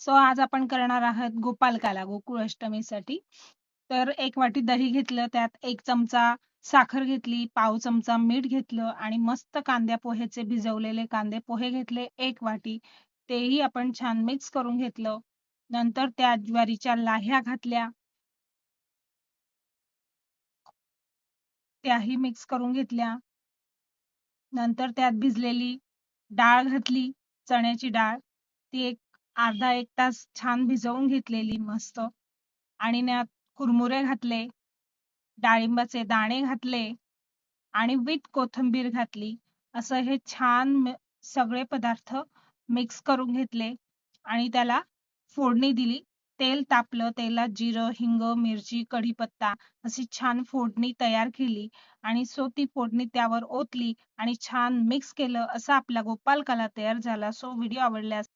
So आज आपण करणार आहोत गोपालकाला गोकुळ अष्टमीसाठी तर एक वाटी दही घेतलं त्यात एक चमचा साखर घेतली पाव चमचा मीठ घेतलं आणि मस्त कांद्या पोह्याचे भिजवलेले कांदे पोहे घेतले एक वाटी. तेही आपण छान मिक्स करून घेतलं. नंतर त्या ज्वारीच्या लाह्या घातल्या. त्याही मिक्स करून घेतल्या. नंतर त्यात भिजलेली डाळ घातली चण्याची डाळ. ती एक अर्धा एक तास छान भिजवून घेतलेली मस्त. आणि त्यात कुरमुरे घातले डाळिंबाचे दाणे घातले आणि विथ कोथिंबीर घातली. असं हे छान सगळे पदार्थ मिक्स करून घेतले आणि त्याला फोडणी दिली. तेल तापलं तेलात जिरं हिंग मिरची कढीपत्ता अशी छान फोडणी तयार केली आणि सो ती फोडणी त्यावर ओतली आणि छान मिक्स केलं असा आपला गोपालकाला तयार झाला. सो व्हिडिओ आवडल्यास